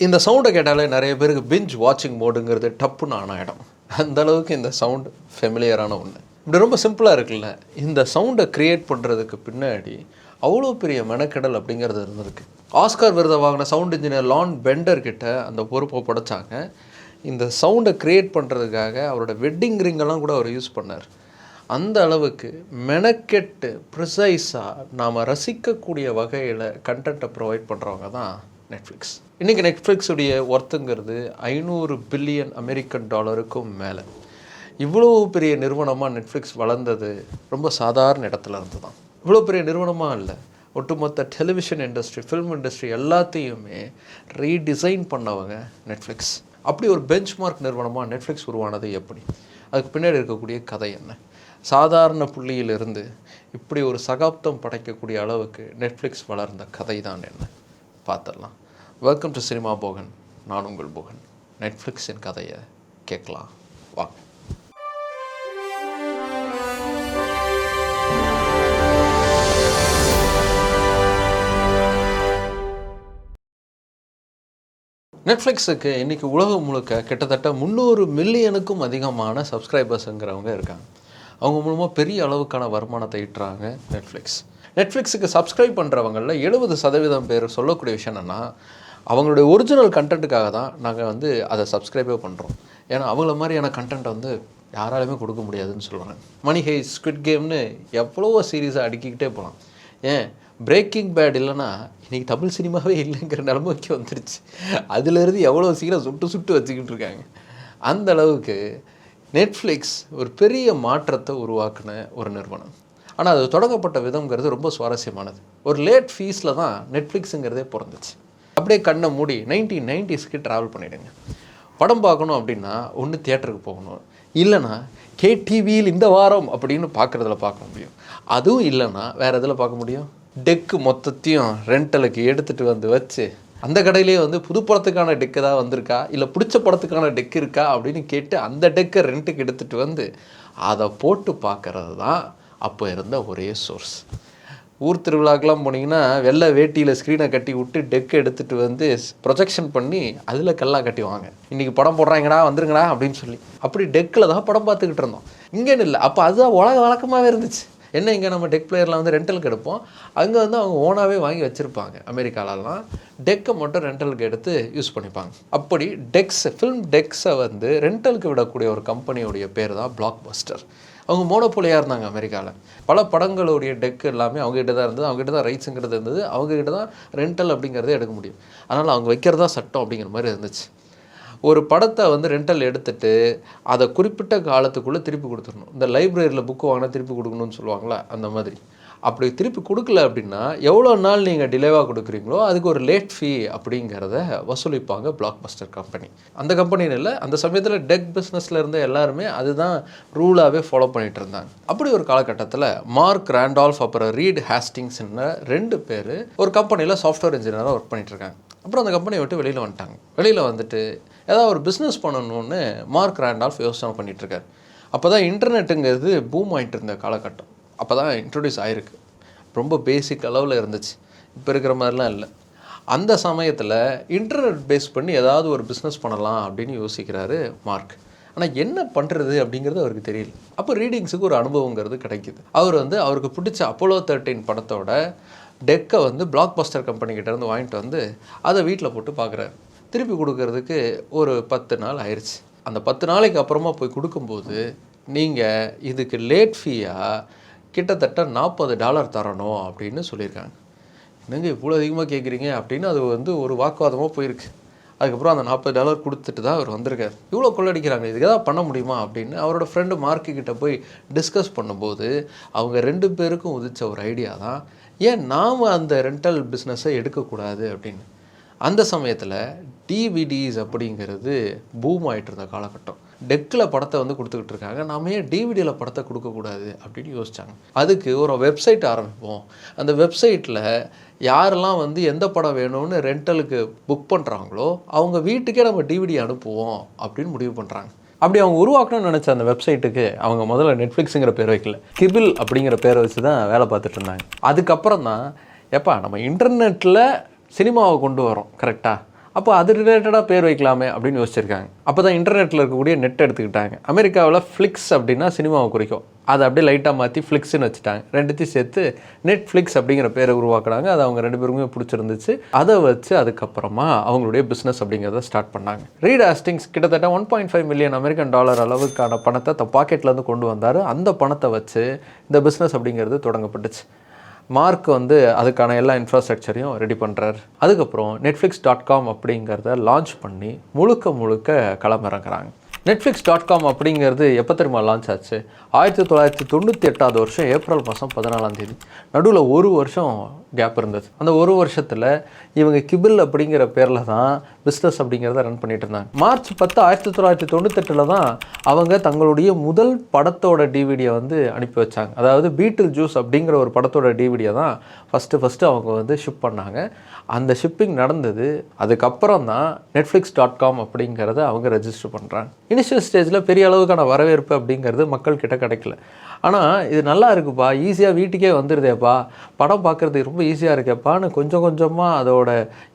இந்த சவுண்டை கேட்டாலே நிறைய பேருக்கு பிஞ்ச் வாட்சிங் மோடுங்கிறது டப்புன்னு ஆன இடம் அந்த அளவுக்கு இந்த சவுண்டு ஃபெமிலியரான ஒன்று இப்படி ரொம்ப சிம்பிளாக இருக்குல்ல இந்த சவுண்டை க்ரியேட் பண்ணுறதுக்கு பின்னாடி அவ்வளோ பெரிய மெனக்கெடல் அப்படிங்கிறது இருந்திருக்கு. ஆஸ்கார் விருதை வாங்கின சவுண்ட் இன்ஜினியர் லான் பெண்டர் கிட்ட அந்த பொறுப்பை படைச்சாங்க. இந்த சவுண்டை க்ரியேட் பண்ணுறதுக்காக அவரோட வெட்டிங் ரிங்கெல்லாம் கூட அவர் யூஸ் பண்ணார். அந்த அளவுக்கு மெனக்கெட்டு ப்ரிசைஸாக நாம் ரசிக்கக்கூடிய வகையில் கண்டென்ட்டை ப்ரொவைட் பண்ணுறவங்க தான் நெட்ஃப்ளிக்ஸ் இன்றைக்கி நெட்ஃப்ளிக்ஸுடைய ஒர்த்துங்கிறது ஐநூறு பில்லியன் அமெரிக்கன் டாலருக்கும் மேலே. இவ்வளோ பெரிய நிறுவனமாக நெட்ஃப்ளிக்ஸ் வளர்ந்தது ரொம்ப சாதாரண இடத்துல இருந்து தான் இவ்வளோ பெரிய நிறுவனமாக இல்லை. ஒட்டுமொத்த டெலிவிஷன் இண்டஸ்ட்ரி ஃபிலிம் இண்டஸ்ட்ரி எல்லாத்தையுமே ரீடிசைன் பண்ணவங்க நெட்ஃப்ளிக்ஸ் அப்படி ஒரு பெஞ்ச்மார்க் நிறுவனமாக நெட்ஃப்ளிக்ஸ் உருவானது எப்படி? அதுக்கு பின்னாடி இருக்கக்கூடிய கதை என்ன? சாதாரண புள்ளியிலிருந்து இப்படி ஒரு சகாப்தம் படைக்கக்கூடிய அளவுக்கு நெட்ஃப்ளிக்ஸ் வளர்ந்த கதை தான் என்ன? பார்த்துடலாம். வெல்கம் டு சினிமா போகன் நான் உங்கள் போகன் நெட்ஃப்ளிக்ஸின் கதையை கேட்கலாம். வாங்க. நெட்ஃப்ளிக்ஸுக்கு இன்றைக்கி உலகம் முழுக்க கிட்டத்தட்ட முந்நூறு மில்லியனுக்கும் அதிகமான சப்ஸ்கிரைபர்ஸுங்கிறவங்க இருக்காங்க. அவங்க மூலமாக பெரிய அளவுக்கான வருமானத்தை ஈட்டுறாங்க நெட்ஃப்ளிக்ஸ் நெட்ஃப்ளிக்ஸுக்கு சப்ஸ்கிரைப் பண்ணுறவங்களில் எழுபது சதவீதம் பேர் சொல்லக்கூடிய விஷயம் என்னென்னா அவங்களுடைய ஒரிஜினல் கண்டென்ட்டுக்காக தான் நாங்கள் வந்து அதை சப்ஸ்கிரைபே பண்ணுறோம் ஏன்னா அவங்கள மாதிரியான கண்டென்ட் வந்து யாராலுமே கொடுக்க முடியாதுன்னு சொல்லுவாங்க. மணி ஹே ஸ்குவிட் கேம்னு எவ்வளவோ சீரீஸாக அடுக்கிக்கிட்டே போகலாம் ஏன்? பிரேக்கிங் பேட் இல்லைன்னா இன்றைக்கி தமிழ் சினிமாவே இல்லைங்கிற நிலைமைக்கு வந்துருச்சு. அதுலேருந்து எவ்வளோ சீக்கிரம் சுட்டு சுட்டு வச்சுக்கிட்டு இருக்காங்க. அந்த அளவுக்கு நெட்ஃப்ளிக்ஸ் ஒரு பெரிய மாற்றத்தை உருவாக்குன ஒரு நிறுவனம். ஆனால் அது தொடங்கப்பட்ட விதங்கிறது ரொம்ப சுவாரஸ்யமானது. ஒரு லேட் ஃபீஸில் தான் நெட்ஃப்ளிக்ஸுங்கிறதே பிறந்துச்சு. அப்படியே கண்ணை மூடி நைன்டீன் நைன்டிஸ்க்கு ட்ராவல் பண்ணிவிடுங்க படம் பார்க்கணும் அப்படின்னா ஒன்று தியேட்டருக்கு போகணும். இல்லைன்னா கேடிவியில் இந்த வாரம் அப்படின்னு பார்க்குறதுல பார்க்க முடியும். அதுவும் இல்லைன்னா வேறு எதில் பார்க்க முடியும்? டெக்கு மொத்தத்தையும் ரெண்டலுக்கு எடுத்துகிட்டு வந்து வச்சு அந்த கடையிலே வந்து புது படத்துக்கான டெக்கு தான் வந்திருக்கா? இல்லை பிடிச்ச படத்துக்கான டெக் இருக்கா? அப்படின்னு கேட்டு அந்த டெக்கை ரெண்ட்டுக்கு எடுத்துகிட்டு வந்து அதை போட்டு பார்க்குறது தான் அப்போ இருந்த ஒரே சோர்ஸ் ஊர் திருவிழாக்கெலாம் போனீங்கன்னா வெள்ளை வேட்டியில் ஸ்க்ரீனை கட்டி விட்டு டெக் எடுத்துகிட்டு வந்து ப்ரொஜெக்ஷன் பண்ணி அதில் கல்லாக கட்டிவாங்க இன்றைக்கி படம் போடுறாங்கடா வந்துருங்கடா அப்படின்னு சொல்லி. அப்படி டெக்கில் தான் படம் பார்த்துக்கிட்டு இருந்தோம். இங்கேன்னு இல்லை. அப்போ அதுதான் உலக வழக்கமாகவே இருந்துச்சு. என்ன இங்கே நம்ம டெக் பிளேயரில் வந்து ரெண்டலுக்கு எடுப்போம்? அங்கே வந்து அவங்க ஓனாகவே வாங்கி வச்சுருப்பாங்க. அமெரிக்காலலாம் டெக்கை மட்டும் ரெண்டலுக்கு எடுத்து யூஸ் பண்ணிப்பாங்க. அப்படி டெக்ஸ் ஃபிலிம் டெக்ஸை வந்து ரெண்டலுக்கு விடக்கூடிய ஒரு கம்பெனியோடைய பேர் தான் பிளாக் பஸ்டர் அவங்க மோனோபோலியாக இருந்தாங்க அமெரிக்காவில் பல படங்களுடைய டெக் எல்லாமே அவங்ககிட்ட தான் இருந்தது. அவங்ககிட்ட தான் ரைட்ஸுங்கிறது இருந்தது. அவங்ககிட்ட தான் ரெண்டல் அப்படிங்கிறதே எடுக்க முடியும். அதனால் அவங்க வைக்கிறதா சட்டம் அப்படிங்கிற மாதிரி இருந்துச்சு. ஒரு படத்தை வந்து ரெண்டல் எடுத்துட்டு அதை குறிப்பிட்ட காலத்துக்குள்ளே திருப்பி கொடுத்துடணும். இந்த லைப்ரரியில் புக்கு வாங்கினா திருப்பி கொடுக்கணும்னு சொல்லுவாங்களா அந்த மாதிரி. அப்படி திருப்பி கொடுக்கல அப்படின்னா எவ்வளோ நாள் நீங்கள் டிலேவாக கொடுக்குறீங்களோ அதுக்கு ஒரு லேட் ஃபீ அப்படிங்கிறத வசூலிப்பாங்க பிளாக் பஸ்டர் கம்பெனி அந்த கம்பெனின்னு இல்லை அந்த சமயத்தில் டெக் பிஸ்னஸில் இருந்த எல்லாருமே அதுதான் ரூலாகவே ஃபாலோ பண்ணிகிட்டு இருந்தாங்க. அப்படி ஒரு காலகட்டத்தில் மார்க் ரேண்டால்ஃப் அப்புறம் ரீட் ஹேஸ்டிங்ஸ்னு ரெண்டு பேர் ஒரு கம்பெனியில் சாஃப்ட்வேர் இன்ஜினியராக ஒர்க் பண்ணிட்டு இருக்காங்க. அப்புறம் அந்த கம்பெனியை விட்டு வெளியில் வந்துட்டாங்க. வெளியில் வந்துட்டு ஏதாவது ஒரு பிஸ்னஸ் பண்ணணும்னு மார்க் ரேண்டால்ஃப் யோசனை பண்ணிகிட்ருக்காரு அப்போ தான் இன்டர்நெட்டுங்கிறது பூம் ஆகிட்டு இருந்த காலகட்டம். அப்போ தான் இன்ட்ரடியூஸ் ஆகிருக்கு ரொம்ப பேசிக் அளவில் இருந்துச்சு. இப்போ இருக்கிற மாதிரிலாம் இல்லை. அந்த சமயத்தில் இன்டர்நெட் பேஸ் பண்ணி ஏதாவது ஒரு பிஸ்னஸ் பண்ணலாம் அப்படின்னு யோசிக்கிறாரு மார்க் ஆனால் என்ன பண்ணுறது அப்படிங்கிறது அவருக்கு தெரியல. அப்போ ரீடிங்ஸுக்கு ஒரு அனுபவங்கிறது கிடைக்கிது. அவர் வந்து அவருக்கு பிடிச்ச அப்போலோ தேர்ட்டின் படத்தோட டெக்கை வந்து பிளாக் பஸ்டர் கம்பெனிக்கிட்டேருந்து வாங்கிட்டு வந்து அதை வீட்டில் போட்டு பார்க்குறாரு திருப்பி கொடுக்கறதுக்கு ஒரு பத்து நாள் ஆயிடுச்சு அந்த பத்து நாளைக்கு அப்புறமா போய் கொடுக்கும்போது நீங்கள் இதுக்கு லேட் ஃபீயாக கிட்டத்தட்ட நாற்பது டாலர் தரணும் அப்படின்னு சொல்லியிருக்காங்க. என்னங்க இவ்வளோ அதிகமாக கேட்குறீங்க அப்படின்னு அது வந்து ஒரு வாக்குவாதமாக போயிருக்கு. அதுக்கப்புறம் அந்த நாற்பது டாலர் கொடுத்துட்டு தான் அவர் வந்திருக்காரு. இவ்வளோ கொள்ளடிக்கிறாங்க. இதுக்கு ஏதாவது பண்ண முடியுமா அப்படின்னு அவரோட ஃப்ரெண்டு மார்க்கு கிட்ட போய் டிஸ்கஸ் பண்ணும்போது அவங்க ரெண்டு பேருக்கும் உதிச்ச ஒரு ஐடியா தான். ஏன் நாம் அந்த ரெண்டல் பிஸ்னஸை எடுக்கக்கூடாது அப்படின்னு? அந்த சமயத்தில் டிவிடிஸ் அப்படிங்கிறது பூம் ஆகிட்டு இருந்த காலகட்டம். டெக்கில் படத்தை வந்து கொடுத்துக்கிட்டு இருக்காங்க. நாம ஏன் டிவிடியில் படத்தை கொடுக்கக்கூடாது அப்படின்னு யோசிச்சாங்க. அதுக்கு ஒரு வெப்சைட் ஆரம்பிப்போம். அந்த வெப்சைட்டில் யாரெல்லாம் வந்து எந்த படம் வேணும்னு ரெண்டலுக்கு புக் பண்ணுறாங்களோ அவங்க வீட்டுக்கே நம்ம டிவிடி அனுப்புவோம் அப்படின்னு முடிவு பண்ணுறாங்க அப்படி அவங்க உருவாக்கணும்னு நினச்ச அந்த வெப்சைட்டுக்கு அவங்க முதல்ல நெட்ஃப்ளிக்ஸுங்கிற பேர் வைக்கல. கிபில் அப்படிங்கிற பேரை வச்சு தான் வேலை பார்த்துட்டு இருந்தாங்க. அதுக்கப்புறம் தான் எப்பா நம்ம இன்டர்நெட்டில் சினிமாவை கொண்டு வரோம் கரெக்டாக அப்போ அது ரிலேட்டடாக பேர் வைக்கலாமே அப்படின்னு யோசிச்சிருக்காங்க. அப்போ தான் இன்டர்நெட்டில் இருக்கக்கூடிய நெட் எடுத்துக்கிட்டாங்க. அமெரிக்காவில் ஃப்ளிக்ஸ் அப்படின்னா சினிமாவை குறிக்கும். அதை அப்படியே லைட்டாக மாற்றி ஃப்ளிக்ஸ்னு வச்சுட்டாங்க. ரெண்டுத்தையும் சேர்த்து நெட்ஃப்ளிக்ஸ் அப்படிங்கிற பேரை உருவாக்குனாங்க. அது அவங்க ரெண்டு பேருக்குமே பிடிச்சிருந்துச்சு. அதை வச்சு அதுக்கப்புறமா அவங்களுடைய பிஸ்னஸ் அப்படிங்கிறத ஸ்டார்ட் பண்ணாங்க. ரீட் ஆஸ்டிங்ஸ் கிட்டத்தட்ட one point five million American dollar அளவுக்கான பணத்தை தன் பாக்கெட்லேருந்து கொண்டு வந்தார். அந்த பணத்தை வச்சு இந்த பிஸ்னஸ் அப்படிங்கிறது தொடங்கப்பட்டுச்சு. மார்க் வந்து அதுக்கான எல்லா இன்ஃப்ராஸ்ட்ரக்சரையும் ரெடி பண்ணுறாரு அதுக்கப்புறம் நெட்ஃப்ளிக்ஸ் டாட் காம் அப்படிங்கிறத லான்ச் பண்ணி முழுக்க முழுக்க களமிறங்குறாங்க. நெட்ஃப்ளிக்ஸ் டாட் காம் அப்படிங்கிறது எப்போ தெரியுமா லான்ச் ஆச்சு? ஆயிரத்தி தொள்ளாயிரத்தி தொண்ணூற்றி எட்டாவது வருஷம் ஏப்ரல் மாதம் பதினாலாம் தேதி. நடுவில் ஒரு வருஷம் கேப் இருந்தது. அந்த ஒரு வருஷத்தில் இவங்க கிபில் அப்படிங்கிற பேரில் தான் பிஸ்னஸ் அப்படிங்கிறத ரன் பண்ணிட்டு இருந்தாங்க. மார்ச் பத்து ஆயிரத்தி தொள்ளாயிரத்தி தொண்ணூத்தெட்டில் தான் அவங்க தங்களுடைய முதல் படத்தோட டிவிடியை வந்து அனுப்பி வச்சாங்க. அதாவது பீட்டில் ஜூஸ் அப்படிங்கிற ஒரு படத்தோட டிவிடியை தான் ஃபஸ்ட்டு ஃபஸ்ட்டு அவங்க வந்து ஷிப் பண்ணாங்க. அந்த ஷிப்பிங் நடந்தது. அதுக்கப்புறம் தான் நெட்ஃப்ளிக்ஸ் டாட் காம் அப்படிங்கிறத அவங்க ரெஜிஸ்டர் பண்ணுறாங்க இனிஷியல் ஸ்டேஜில் பெரிய அளவுக்கான வரவேற்பு அப்படிங்கிறது மக்கள்கிட்ட கிடைக்கல. ஆனால் இது நல்லா இருக்குப்பா. ஈஸியாக வீட்டுக்கே வந்துடுதேப்பா படம் பார்க்குறதுக்கு ரொம்ப ஈஸியாக இருக்கேப்பான்னு கொஞ்சம் கொஞ்சமாக அதோட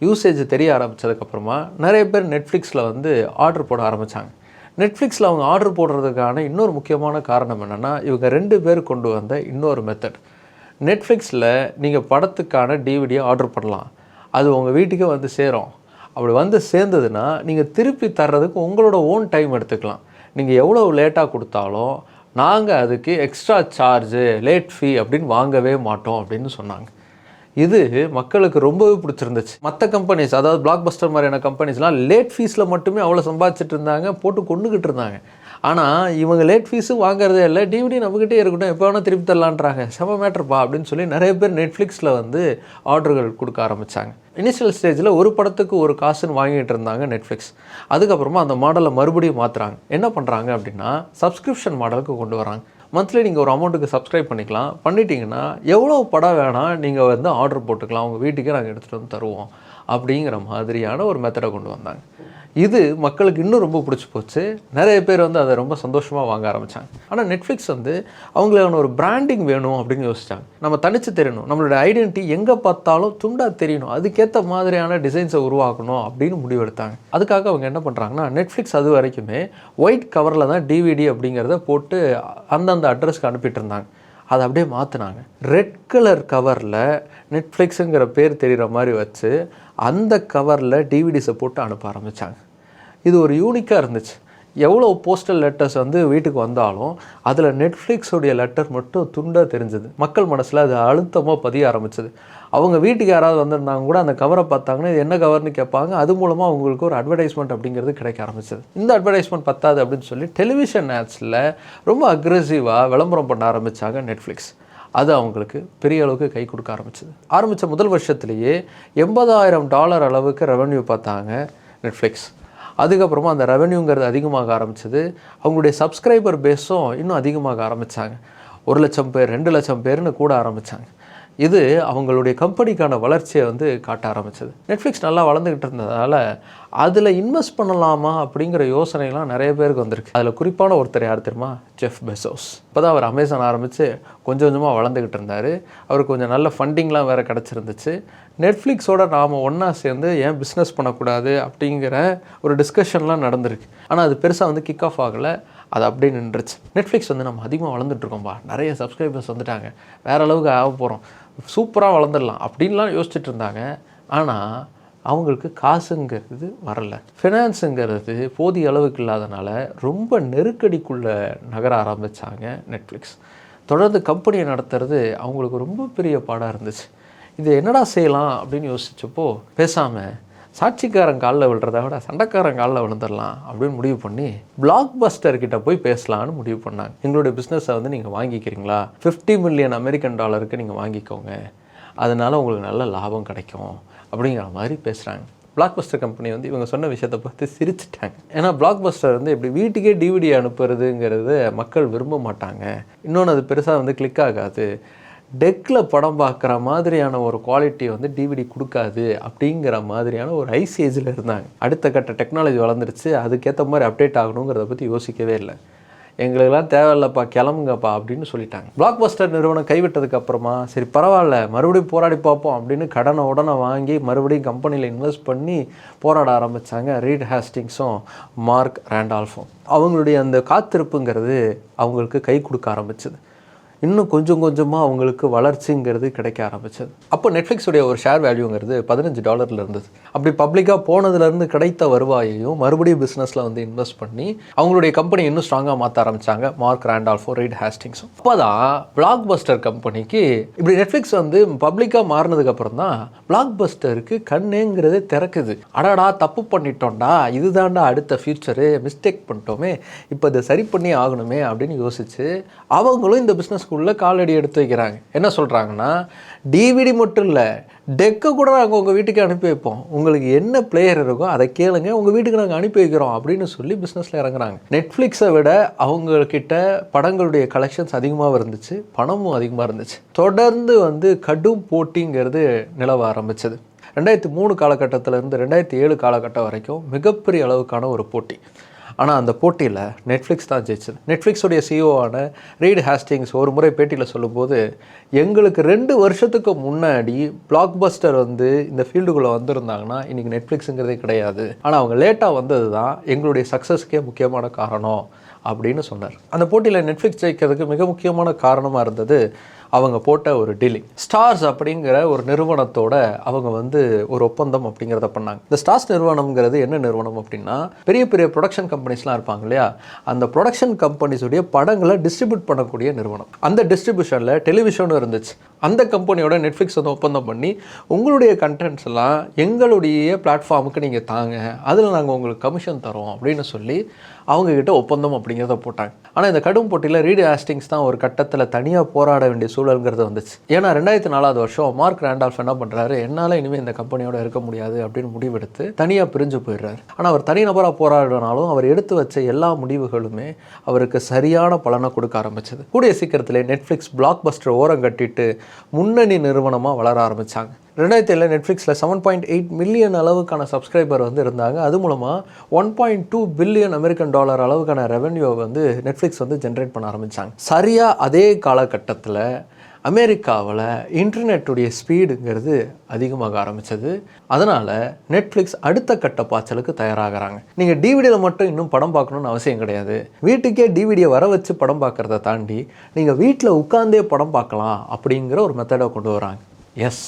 யூசேஜ் தெரிய ஆரம்பித்ததுக்கப்புறமா நிறைய பேர் நெட்ஃப்ளிக்ஸில் வந்து ஆர்டர் போட ஆரம்பித்தாங்க நெட்ஃப்ளிக்ஸில் அவங்க ஆர்டர் போடுறதுக்கான இன்னொரு முக்கியமான காரணம் என்னென்னா இவங்க ரெண்டு பேர் கொண்டு வந்த இன்னொரு மெத்தட் நெட்ஃப்ளிக்ஸில் நீங்கள் படத்துக்கான டிவிடியை ஆர்டர் பண்ணலாம். அது உங்கள் வீட்டுக்கே வந்து சேரும். அப்படி வந்து சேர்ந்ததுன்னா நீங்கள் திருப்பி தர்றதுக்கு உங்களோட ஓன் டைம் எடுத்துக்கலாம். நீங்கள் எவ்வளோ லேட்டாக கொடுத்தாலும் நாங்கள் அதுக்கு எக்ஸ்ட்ரா சார்ஜு லேட் ஃபீ அப்படின்னு வாங்கவே மாட்டோம் அப்படின்னு சொன்னாங்க. இது மக்களுக்கு ரொம்பவே பிடிச்சிருந்துச்சு. மற்ற கம்பெனிஸ் அதாவது பிளாக் பஸ்டர் மாதிரியான கம்பெனிஸ்லாம் லேட் ஃபீஸில் மட்டுமே அவ்வளோ சம்பாதிச்சிட்டு இருந்தாங்க போட்டு கொண்டுக்கிட்டு இருந்தாங்க. ஆனால் இவங்க லேட் ஃபீஸும் வாங்குறதே இல்லை டிவிடி நம்மக்கிட்டே இருக்கட்டும் எப்போ வேணால் திருப்பி தரலான்றாங்க. செம மேட்ருப்பா அப்படின்னு சொல்லி நிறைய பேர் நெட்ஃப்ளிக்ஸில் வந்து ஆர்டர்கள் கொடுக்க ஆரம்பித்தாங்க இனிஷியல் ஸ்டேஜில் ஒரு படத்துக்கு ஒரு காசுன்னு வாங்கிட்டு இருந்தாங்க நெட்ஃப்ளிக்ஸ் அதுக்கப்புறமா அந்த மாடலை மறுபடியும் மாற்றுறாங்க என்ன பண்ணுறாங்க அப்படின்னா சப்ஸ்கிரிப்ஷன் மாடலுக்கு கொண்டு வராங்க. மந்த்லி நீங்கள் ஒரு அமௌண்ட்டுக்கு சப்ஸ்கிரைப் பண்ணிக்கலாம். பண்ணிட்டீங்கன்னா எவ்வளோ படம் வேணால் நீங்கள் வந்து ஆர்டர் போட்டுக்கலாம். உங்கள் வீட்டுக்கே நாங்கள் எடுத்துகிட்டு வந்து தருவோம். அப்படிங்கிற மாதிரியான ஒரு மெத்தடை கொண்டு வந்தாங்க. இது மக்களுக்கு இன்னும் ரொம்ப பிடிச்சி போச்சு. நிறைய பேர் வந்து அதை ரொம்ப சந்தோஷமாக வாங்க ஆரம்பித்தாங்க ஆனால் நெட்ஃப்ளிக்ஸ் வந்து அவங்களுக்கான ஒரு பிராண்டிங் வேணும் அப்படின்னு யோசிச்சாங்க. நம்ம தனித்து தெரியணும். நம்மளோட ஐடென்டிட்டி எங்கே பார்த்தாலும் துண்டாக தெரியணும். அதுக்கேற்ற மாதிரியான டிசைன்ஸை உருவாக்கணும் அப்படின்னு முடிவெடுத்தாங்க. அதுக்காக அவங்க என்ன பண்ணுறாங்கன்னா நெட்ஃப்ளிக்ஸ் அது வரைக்குமே ஒயிட் கவரில் தான் டிவிடி அப்படிங்கிறத போட்டு அந்தந்த அட்ரஸ்க்கு அனுப்பிட்டு இருந்தாங்க அதை அப்படியே மாற்றினாங்க ரெட் கலர் கவரில் நெட்ஃப்ளிக்ஸுங்கிற பேர் தெரிகிற மாதிரி வச்சு அந்த கவரில் டிவிடிஸை போட்டு அனுப்ப ஆரம்பித்தாங்க இது ஒரு யூனிக்காக இருந்துச்சு. எவ்வளோ போஸ்டல் லெட்டர்ஸ் வந்து வீட்டுக்கு வந்தாலும் அதில் நெட்ஃப்ளிக்ஸுடைய லெட்டர் மட்டும் துண்டாக தெரிஞ்சது. மக்கள் மனசில் அது அழுத்தமாக பதிய ஆரம்பிச்சது. அவங்க வீட்டுக்கு யாராவது வந்திருந்தாங்க கூட அந்த கவரை பார்த்தாங்கன்னா இது என்ன கவர்னு கேட்பாங்க. அது மூலமாக அவங்களுக்கு ஒரு அட்வர்டைஸ்மெண்ட் அப்படிங்கிறது கிடைக்க ஆரம்பிச்சது. இந்த அட்வர்டைஸ்மெண்ட் பத்தாது அப்படின்னு சொல்லி டெலிவிஷன் ஆட்ஸில் ரொம்ப அக்ரெசிவாக விளம்பரம் பண்ண ஆரம்பித்தாங்க நெட்ஃப்ளிக்ஸ் அது அவங்களுக்கு பெரிய அளவுக்கு கை கொடுக்க ஆரம்பிச்சது. ஆரம்பித்த முதல் வருஷத்துலேயே எண்பதாயிரம் டாலர் அளவுக்கு ரெவன்யூ பார்த்தாங்க நெட்ஃப்ளிக்ஸ் அதுக்கப்புறமா அந்த ரெவன்யூங்கிறது அதிகமாக ஆரம்பிச்சது. அவங்களுடைய சப்ஸ்கிரைபர் பேஸும் இன்னும் அதிகமாக ஆரம்பித்தாங்க ஒரு லட்சம் பேர் ரெண்டு லட்சம் பேர்னு கூட ஆரம்பித்தாங்க இது அவங்களுடைய கம்பெனிக்கான வளர்ச்சியை வந்து காட்ட ஆரம்பிச்சது. நெட்ஃப்ளிக்ஸ் நல்லா வளர்ந்துக்கிட்டு இருந்ததால் அதில் இன்வெஸ்ட் பண்ணலாமா அப்படிங்கிற யோசனைலாம் நிறைய பேருக்கு வந்திருக்கு. அதில் குறிப்பான ஒருத்தர் யார் தெரியுமா? ஜெஃப் பெசோஸ் இப்போ தான் அவர் அமேசான் ஆரம்பித்து கொஞ்சம் கொஞ்சமாக வளர்ந்துக்கிட்டு இருந்தார். அவருக்கு கொஞ்சம் நல்ல ஃபண்டிங்லாம் வேறு கிடச்சிருந்துச்சு. நெட்ஃப்ளிக்ஸோட நாம் ஒன்றா சேர்ந்து ஏன் பிஸ்னஸ் பண்ணக்கூடாது அப்படிங்கிற ஒரு டிஸ்கஷன்லாம் நடந்திருக்கு. ஆனால் அது பெருசாக வந்து கிக் ஆஃப் ஆகலை. அது அப்படியே நின்றுச்சு. நெட்ஃப்ளிக்ஸ் வந்து நம்ம அதிகமாக வளர்ந்துட்டுருக்கோம்பா. நிறைய சப்ஸ்கிரைபர்ஸ் வந்துட்டாங்க. வேறு அளவுக்கு ஆக போகிறோம் சூப்பராக வளர்ந்துடலாம் அப்படின்லாம் யோசிச்சுட்டு இருந்தாங்க. ஆனால் அவங்களுக்கு காசுங்கிறது வரல. ஃபினான்ஸுங்கிறது போதிய அளவுக்கு இல்லாதனால ரொம்ப நெருக்கடிக்குள்ளே நகர ஆரம்பித்தாங்க நெட்ஃப்ளிக்ஸ் தொடர்ந்து கம்பெனியை நடத்துறது அவங்களுக்கு ரொம்ப பெரிய பாடாக இருந்துச்சு. இது என்னடா செய்யலாம் அப்படின்னு யோசித்தப்போ பேசாமல் சாட்சிக்காரன் காலில் விழுறத விட சண்டைக்காரன் காலில் விழுந்துடலாம் அப்படின்னு முடிவு பண்ணி பிளாக் பஸ்டர் கிட்ட போய் பேசலான்னு முடிவு பண்ணாங்க. எங்களுடைய பிஸ்னஸை வந்து நீங்கள் வாங்கிக்கிறீங்களா? ஃபிஃப்டி மில்லியன் அமெரிக்கன் டாலருக்கு நீங்கள் வாங்கிக்கோங்க. அதனால உங்களுக்கு நல்ல லாபம் கிடைக்கும் அப்படிங்கிற மாதிரி பேசுகிறாங்க பிளாக் பஸ்டர் கம்பெனி வந்து இவங்க சொன்ன விஷயத்தை பார்த்து சிரிச்சிட்டாங்க. ஏன்னா பிளாக் பஸ்டர் வந்து இப்படி வீட்டுக்கே டிவிடி அனுப்புறதுங்கிறது மக்கள் விரும்ப மாட்டாங்க. இன்னொன்று அது பெருசாக வந்து கிளிக் ஆகாது. டெக்கில் படம் பார்க்குற மாதிரியான ஒரு குவாலிட்டி வந்து டிவிடி கொடுக்காது அப்படிங்கிற மாதிரியான ஒரு ஐஸ் ஏஜில் இருந்தாங்க. அடுத்த கட்ட டெக்னாலஜி வளர்ந்துருச்சு. அதுக்கேற்ற மாதிரி அப்டேட் ஆகணுங்கிறத பற்றி யோசிக்கவே இல்லை. எங்களுக்கெல்லாம் தேவையில்லப்பா கிளம்புங்கப்பா அப்படின்னு சொல்லிட்டாங்க. பிளாக் பஸ்டர் நிறுவனம் கைவிட்டதுக்கு அப்புறமா சரி பரவாயில்ல மறுபடியும் போராடி பார்ப்போம் அப்படின்னு கடனை உடனே வாங்கி மறுபடியும் கம்பெனியில் இன்வெஸ்ட் பண்ணி போராட ஆரம்பித்தாங்க ரீட் ஹேஸ்டிங்ஸும் மார்க் ரேண்டால்ஃபும். அவங்களுடைய அந்த காத்திருப்புங்கிறது அவங்களுக்கு கை கொடுக்க ஆரம்பிச்சது. இன்னும் கொஞ்சம் கொஞ்சமாக அவங்களுக்கு வளர்ச்சிங்கிறது கிடைக்க ஆரம்பிச்சது. அப்போ நெட்ஃப்ளிக்ஸுடைய ஒரு ஷேர் வேல்யூங்கிறது பதினஞ்சு டாலரில் இருந்தது. அப்படி பப்ளிக்காக போனதுலேருந்து கிடைத்த வருவாயையும் மறுபடியும் பிஸ்னஸில் வந்து இன்வெஸ்ட் பண்ணி அவங்களுடைய கம்பெனி இன்னும் ஸ்ட்ராங்காக மாற்ற ஆரம்பிச்சாங்க. மார்க் ரேண்டால்ஃபோ ரீட் ஹேஸ்டிங்ஸும் அப்போ தான் பிளாக் பஸ்டர் கம்பெனிக்கு இப்படி நெட்ஃப்ளிக்ஸ் வந்து பப்ளிக்காக மாறினதுக்கப்புறம் தான் பிளாக் பஸ்டருக்கு கண்ணுங்கிறதே திறக்குது. அடாடா தப்பு பண்ணிட்டோம்டா. இதுதான்டா அடுத்த ஃபியூச்சரு மிஸ்டேக் பண்ணிட்டோமே. இப்போ இதை சரி பண்ணி ஆகணுமே அப்படின்னு யோசிச்சு அவங்களும் இந்த பிஸ்னஸ் ஸ்கூலில் காலடி எடுத்து வைக்கிறாங்க. என்ன சொல்கிறாங்கன்னா டிவிடி மட்டும் இல்லை டெக்கை கூட நாங்கள் உங்கள் வீட்டுக்கு அனுப்பி வைப்போம். உங்களுக்கு என்ன பிளேயர் இருக்கோ அதை கேளுங்க உங்கள் வீட்டுக்கு நாங்கள் அனுப்பி வைக்கிறோம் அப்படின்னு சொல்லி பிஸ்னஸில் இறங்குறாங்க. நெட்ஃப்ளிக்ஸை விட அவங்கக்கிட்ட படங்களுடைய கலெக்ஷன்ஸ் அதிகமாக இருந்துச்சு பணமும் அதிகமாக இருந்துச்சு. தொடர்ந்து வந்து கடும் போட்டிங்கிறது நிலவ ஆரம்பிச்சது. ரெண்டாயிரத்தி மூணு காலகட்டத்திலேருந்து ரெண்டாயிரத்தி ஏழு காலகட்டம் வரைக்கும் மிகப்பெரிய அளவுக்கான ஒரு போட்டி. ஆனால் அந்த போட்டியில் நெட்ஃப்ளிக்ஸ் தான் ஜெயிச்சது. நெட்ஃப்ளிக்ஸுடைய சிஓவான ரீட் ஹேஸ்டிங்ஸ் ஒரு முறை பேட்டியில் சொல்லும்போது எங்களுக்கு ரெண்டு வருஷத்துக்கு முன்னாடி பிளாக் பஸ்டர் வந்து இந்த ஃபீல்டுக்குள்ளே வந்திருந்தாங்கன்னா இன்றைக்கி நெட்ஃப்ளிக்ஸுங்கிறதே கிடையாது. ஆனால் அவங்க லேட்டாக வந்தது தான் எங்களுடைய சக்ஸஸ்க்கே முக்கியமான காரணம். அப்படின்னு சொன்னார். அந்த போட்டியில் நெட்ஃப்ளிக்ஸ் ஜெயிக்கிறதுக்கு மிக முக்கியமான காரணமாக இருந்தது அவங்க போட்ட ஒரு டீலிங் ஸ்டார்ஸ் அப்படிங்கிற ஒரு நிறுவனத்தோட அவங்க வந்து ஒரு ஒப்பந்தம் அப்படிங்கிறத பண்ணாங்க. இந்த ஸ்டார்ஸ் நிறுவனம்ங்கிறது என்ன நிறுவனம் அப்படின்னா பெரிய பெரிய ப்ரொடக்ஷன் கம்பெனிஸ்லாம் இருப்பாங்க இல்லையா? அந்த ப்ரொடக்ஷன் கம்பெனிஸுடைய படங்களை டிஸ்ட்ரிபியூட் பண்ணக்கூடிய நிறுவனம். அந்த டிஸ்ட்ரிபியூஷனில் டெலிவிஷனும் இருந்துச்சு. அந்த கம்பெனியோட நெட்ஃப்ளிக்ஸ் வந்து ஒப்பந்தம் பண்ணி உங்களுடைய கண்டென்ட்ஸ் எல்லாம் எங்களுடைய பிளாட்ஃபார்முக்கு நீங்கள் தாங்க. அதில் நாங்கள் உங்களுக்கு கமிஷன் தரோம் அப்படின்னு சொல்லி அவங்கக்கிட்ட ஒப்பந்தம் அப்படிங்கிறத போட்டாங்க. ஆனால் இந்த கடும் போட்டியில் ரீடு ஆஸ்டிங்ஸ் தான் ஒரு கட்டத்தில் தனியாக போராட வேண்டிய சூழல்ங்கிறது வந்துச்சு. ஏன்னா ரெண்டாயிரத்தி நாலாவது வருஷம் மார்க் ரேண்டால்ஃப் என்ன பண்ணுறாரு என்னால் இனிமேல் இந்த கம்பெனியோட இருக்க முடியாது அப்படின்னு முடிவெடுத்து தனியாக பிரிஞ்சு போயிடுறாரு. ஆனால் அவர் தனிநபராக போராடினாலும் அவர் எடுத்து வச்ச எல்லா முடிவுகளுமே அவருக்கு சரியான பலனை கொடுக்க ஆரம்பிச்சது. கூடிய சீக்கிரத்திலே நெட்ஃப்ளிக்ஸ் பிளாக் பஸ்டர் ஓரம் கட்டிட்டு முன்னணி நிறுவனமாக வளர ஆரம்பித்தாங்க ரெண்டாயிரத்தி ஏழில் நெட்ஃப்ளிக்ஸில் செவன் பாயிண்ட் எயிட் மில்லியன் அளவுக்கான சப்ஸ்கிரைபர் வந்து இருந்தாங்க. அது மூலமாக one point two billion American dollar அளவுக்கான ரெவென்யூ வந்து நெட்ஃப்ளிக்ஸ் வந்து ஜென்ரேட் பண்ண ஆரம்பித்தாங்க சரியாக அதே காலகட்டத்தில் அமெரிக்காவில் இன்டர்நெட்டுடைய ஸ்பீடுங்கிறது அதிகமாக ஆரம்பித்தது அதனால் நெட்ஃப்ளிக்ஸ் அடுத்த கட்ட பாய்ச்சலுக்கு தயாராகிறாங்க. நீங்கள் டிவிடியில் மட்டும் இன்னும் படம் பார்க்கணுன்னு அவசியம் கிடையாது. வீட்டுக்கே டிவிடியை வர வச்சு படம் பார்க்குறத தாண்டி நீங்கள் வீட்டில் உட்காந்தே படம் பார்க்கலாம் அப்படிங்கிற ஒரு மெத்தடை கொண்டு வராங்க. எஸ்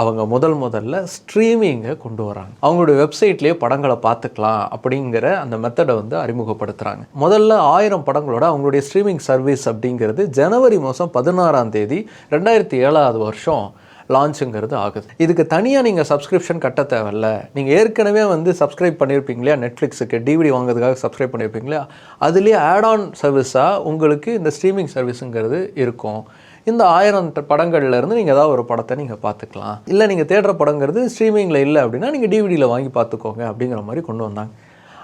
அவங்க முதல் முதல்ல ஸ்ட்ரீமிங்கை கொண்டு வராங்க. அவங்களுடைய வெப்சைட்லேயே படங்களை பார்த்துக்கலாம் அப்படிங்கிற அந்த மெத்தடை வந்து அறிமுகப்படுத்துகிறாங்க முதல்ல ஆயிரம் படங்களோட அவங்களுடைய ஸ்ட்ரீமிங் சர்வீஸ் அப்படிங்கிறது ஜனவரி மாதம் பதினாறாம் தேதி ரெண்டாயிரத்தி ஏழாவது வருஷம் லான்ச்சுங்கிறது ஆகுது. இதுக்கு தனியாக நீங்கள் சப்ஸ்கிரிப்ஷன் கட்ட தேவையில்ல. நீங்கள் ஏற்கனவே வந்து சப்ஸ்கிரைப் பண்ணியிருப்பீங்க இல்லையா? நெட்ஃப்ளிக்ஸுக்கு டிவிடி வாங்குறதுக்காக சப்ஸ்கிரைப் பண்ணியிருப்பீங்க இல்லையா? அதுலேயே ஆட் ஆன் சர்வீஸாக உங்களுக்கு இந்த ஸ்ட்ரீமிங் சர்வீஸுங்கிறது இருக்கும். இந்த ஆயிரம் ட- படங்கள்ல இருந்து நீங்கள் ஏதாவது ஒரு படத்தை நீங்கள் பார்த்துக்கலாம். இல்லை நீங்கள் தேடுற படங்கிறது ஸ்ட்ரீமிங்கில் இல்லை அப்படின்னா நீங்கள் டிவிடியில் வாங்கி பார்த்துக்கோங்க அப்படிங்கிற மாதிரி கொண்டு வந்தாங்க.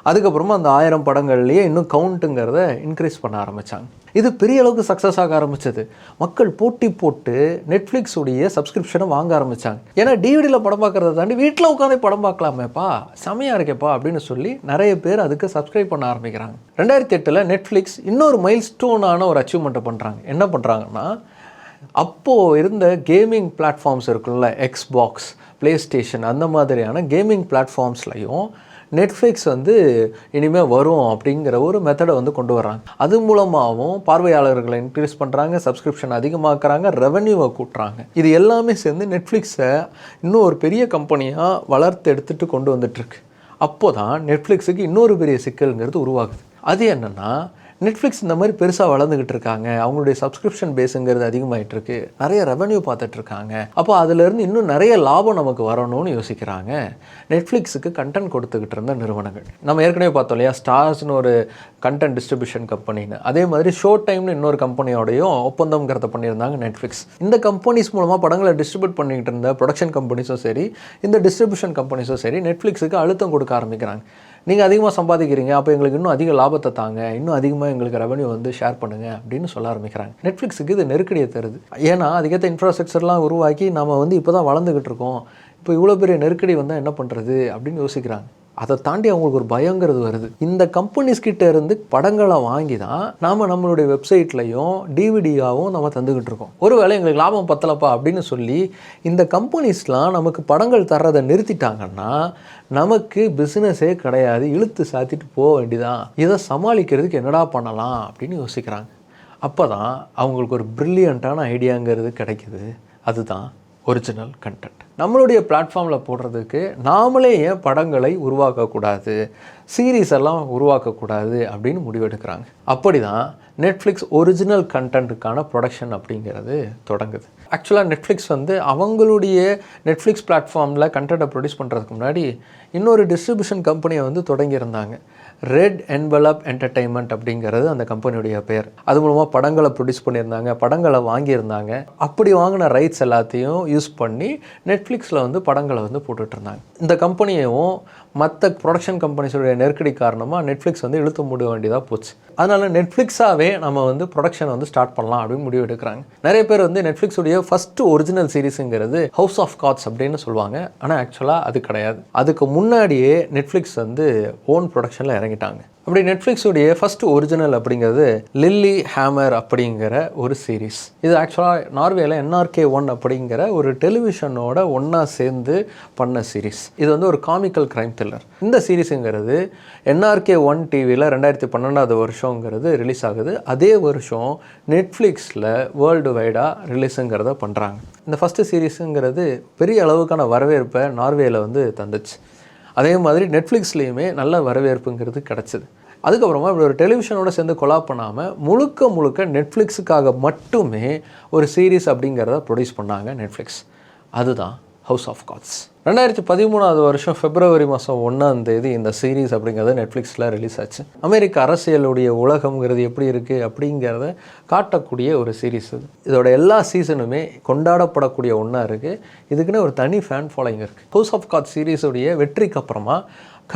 அதுக்கப்புறமா அந்த ஆயிரம் படங்கள்லேயே இன்னும் கவுண்ட்டுங்கிறத இன்க்ரீஸ் பண்ண ஆரம்பித்தாங்க இது பெரிய அளவுக்கு சக்ஸஸ் ஆக ஆரம்பிச்சது. மக்கள் போட்டி போட்டு நெட்ஃப்ளிக்ஸ் உடைய சப்ஸ்கிரிப்ஷனை வாங்க ஆரம்பித்தாங்க ஏன்னா டிவிடியில் படம் பார்க்குறத தாண்டி வீட்டில் உட்காந்து படம் பார்க்கலாமேப்பா செமையாக இருக்கேப்பா அப்படின்னு சொல்லி நிறைய பேர் அதுக்கு சப்ஸ்கிரைப் பண்ண ஆரம்பிக்கிறாங்க. ரெண்டாயிரத்தி எட்டில் நெட்ஃப்ளிக்ஸ் இன்னொரு மைல் ஸ்டோனான ஒரு அச்சீவ்மெண்ட்டை பண்ணுறாங்க என்ன பண்ணுறாங்கன்னா அப்போது இருந்த கேமிங் பிளாட்ஃபார்ம்ஸ் இருக்குல்ல எக்ஸ்பாக்ஸ் ப்ளே ஸ்டேஷன் அந்த மாதிரியான கேமிங் பிளாட்ஃபார்ம்ஸ்லையும் நெட்ஃப்ளிக்ஸ் வந்து இனிமேல் வரும் அப்படிங்கிற ஒரு மெத்தடை வந்து கொண்டு வர்றாங்க. அது மூலமாகவும் பார்வையாளர்களை இன்க்ரீஸ் பண்ணுறாங்க சப்ஸ்கிரிப்ஷன் அதிகமாக்குறாங்க ரெவன்யூவை கூட்டுறாங்க. இது எல்லாமே சேர்ந்து நெட்ஃப்ளிக்ஸை இன்னும் ஒரு பெரிய கம்பெனியாக வளர்த்து எடுத்துகிட்டு கொண்டு வந்துட்டுருக்கு அப்போ தான் நெட்ஃப்ளிக்ஸுக்கு இன்னொரு பெரிய சிக்கல்ங்கிறது உருவாகுது. அது என்னென்னா நெட்ஃப்ளிக்ஸ் இந்த மாதிரி பெருசாக வளர்ந்துக்கிட்டு இருக்காங்க. அவங்களுடைய சப்ஸ்கிரிப்ஷன் பேஸுங்கிறது அதிகமாகிட்டு இருக்கு நிறைய ரெவன்யூ பார்த்துட்டு இருக்காங்க அப்போ அதுலேருந்து இன்னும் நிறைய லாபம் நமக்கு வரணும்னு யோசிக்கிறாங்க. நெட்ஃப்ளிக்ஸுக்கு கண்டென்ட் கொடுத்துக்கிட்டு இருந்த நிறுவனங்கள். நம்ம ஏற்கனவே பார்த்தோம் இல்லையா? ஸ்டார்ஸ்னு ஒரு கண்டென்ட் டிஸ்ட்ரிபியூஷன் கம்பெனின்னு அதே மாதிரி ஷோ டைம்னு இன்னொரு கம்பெனியோடையும் ஒப்பந்தம்ங்கிறத பண்ணியிருந்தாங்க நெட்ஃப்ளிக்ஸ் இந்த கம்பெனிஸ் மூலமாக படங்களை டிஸ்ட்ரிபியூட் பண்ணிக்கிட்டு இருந்த ப்ரொடக்ஷன் கம்பெனிஸும் சரி இந்த டிஸ்ட்ரிபியூஷன் கம்பெனிஸும் சரி நெட்ஃப்ளிக்ஸுக்கு அழுத்தம் கொடுக்க ஆரம்பிக்கிறாங்க. நீங்கள் அதிகமாக சம்பாதிக்கிறீங்க அப்போ எங்களுக்கு இன்னும் அதிக லாபத்தை தாங்க இன்னும் அதிகமாக எங்களுக்கு ரெவன்யூ வந்து ஷேர் பண்ணுங்க அப்படின்னு சொல்ல ஆரம்பிக்கிறாங்க. நெட்ஃப்ளிக்ஸுக்கு இது நெருக்கடியை தருது. ஏன்னா அதுக்கேற்ற இன்ஃப்ராஸ்ட்ரக்சர்லாம் உருவாக்கி நம்ம வந்து இப்போ தான் வளர்ந்துக்கிட்டு இருக்கோம். இப்போ இவ்வளோ பெரிய நெருக்கடி வந்தால் என்ன பண்ணுறது அப்படின்னு யோசிக்கிறாங்க. அதை தாண்டி அவங்களுக்கு ஒரு பயங்கிறது வருது. இந்த கம்பெனிஸ் கிட்ட இருந்து படங்களை வாங்கி தான் நாம் நம்மளுடைய வெப்சைட்லையும் டிவிடியாகவும் நம்ம தந்துக்கிட்டு இருக்கோம். ஒருவேளை எங்களுக்கு லாபம் பத்தலப்பா அப்படின்னு சொல்லி இந்த கம்பெனிஸ்லாம் நமக்கு படங்கள் தர்றதை நிறுத்திட்டாங்கன்னா நமக்கு பிஸ்னஸே கிடையாது. இழுத்து சாத்திட்டு போக வேண்டியதான் இதை சமாளிக்கிறதுக்கு என்னடா பண்ணலாம் அப்படின்னு யோசிக்கிறாங்க. அப்போ தான் அவங்களுக்கு ஒரு ப்ரில்லியண்ட்டான ஐடியாங்கிறது கிடைக்குது. அதுதான் ஒரிஜினல் கண்டென்ட் நம்மளுடைய பிளாட்ஃபார்மில் போடுறதுக்கு நாமளே ஏன் படங்களை உருவாக்கக்கூடாது? சீரீஸ் எல்லாம் உருவாக்கக்கூடாது அப்படின்னு முடிவெடுக்கிறாங்க. அப்படி தான் நெட்ஃப்ளிக்ஸ் ஒரிஜினல் கண்டென்ட்டுக்கான ப்ரொடக்ஷன் அப்படிங்கிறது தொடங்குது. ஆக்சுவலாக நெட்ஃப்ளிக்ஸ் வந்து அவங்களுடைய நெட்ஃப்ளிக்ஸ் பிளாட்ஃபார்மில் கண்டென்ட்டை ப்ரொடியூஸ் பண்ணுறதுக்கு முன்னாடி இன்னொரு டிஸ்ட்ரிபியூஷன் கம்பெனியை வந்து தொடங்கியிருந்தாங்க. ரெட் என்வலப் என்டர்டைன்மெண்ட் அப்படிங்கிறது அந்த கம்பெனியுடைய பேர். அது மூலமாக படங்களை ப்ரொடியூஸ் பண்ணியிருந்தாங்க படங்களை வாங்கியிருந்தாங்க. அப்படி வாங்கின ரைட்ஸ் எல்லாத்தையும் யூஸ் பண்ணி நெட்ஃப்ளிக்ஸில் வந்து படங்களை வந்து போட்டுட்ருந்தாங்க இந்த கம்பெனியையும் மற்ற ப்ரொடக்ஷன் கம்பெனிஸோடைய நெருக்கடி காரணமாக நெட்ஃப்ளிக்ஸ் வந்து இழுத்து மூட வேண்டியதாக போச்சு. அதனால் நெட்ஃப்ளிக்ஸாகவே நம்ம வந்து ப்ரொடக்ஷன் வந்து ஸ்டார்ட் பண்ணலாம் அப்படின்னு முடிவு எடுக்கிறாங்க. நிறைய பேர் வந்து நெட்ஃப்ளிக்ஸுடைய ஃபஸ்ட்டு ஒரிஜினல் சீரிஸுங்கிறது ஹவுஸ் ஆஃப் காட்ஸ் அப்படின்னு சொல்லுவாங்க. ஆனால் ஆக்சுவலாக அது கிடையாது. அதுக்கு முன்னாடியே நெட்ஃப்ளிக்ஸ் வந்து ஓன் ப்ரொடக்ஷனில் இறங்கிட்டாங்க. அப்படி நெட்ஃப்ளிக்ஸுடைய ஃபர்ஸ்ட் ஒரிஜினல் அப்படிங்கிறது லில்லி ஹேமர் அப்படிங்கிற ஒரு சீரீஸ் இது ஆக்சுவலாக நார்வேல என்ஆர்கே ஒன் அப்படிங்கிற ஒரு டெலிவிஷனோட ஒன்றா சேர்ந்து பண்ண சீரீஸ் இது வந்து ஒரு காமிக்கல் கிரைம் த்ரில்லர் இந்த சீரீஸுங்கிறது என்ஆர்கே ஒன் டிவியில் ரெண்டாயிரத்தி பன்னெண்டாவது வருஷங்கிறது ரிலீஸ் ஆகுது. அதே வருஷம் நெட்ஃப்ளிக்ஸில் வேர்ல்டு வைடாக ரிலீஸுங்கிறத பண்ணுறாங்க இந்த ஃபஸ்ட்டு சீரீஸுங்கிறது பெரிய அளவுக்கான வரவேற்பை நார்வேயில் வந்து தந்துச்சு. அதே மாதிரி நெட்ஃப்ளிக்ஸ்லேயுமே நல்ல வரவேற்புங்கிறது கிடச்சிது. அதுக்கப்புறமா இப்படி ஒரு டெலிவிஷனோட சேர்ந்து கொலா பண்ணாமல் முழுக்க முழுக்க நெட்ஃப்ளிக்ஸுக்காக மட்டுமே ஒரு சீரீஸ் அப்படிங்கிறத ப்ரொடியூஸ் பண்ணாங்க நெட்ஃப்ளிக்ஸ் அதுதான் ஹவுஸ் ஆஃப் காட்ஸ் ரெண்டாயிரத்தி பதிமூணாவது வருஷம் பிப்ரவரி மாதம் ஒன்றாம் தேதி இந்த சீரீஸ் அப்படிங்கிறது நெட்ஃப்ளிக்ஸில் ரிலீஸ் ஆச்சு. அமெரிக்க அரசியலுடைய உலகம்ங்கிறது எப்படி இருக்குது அப்படிங்கிறத காட்டக்கூடிய ஒரு சீரீஸ் இது. இதோட எல்லா சீசனுமே கொண்டாடப்படக்கூடிய ஒன்றா இருக்குது இதுக்குன்னு ஒரு தனி ஃபேன் ஃபாலோயிங் இருக்குது ஹவுஸ் ஆஃப் காட் சீரீஸுடைய வெற்றிக்கு அப்புறமா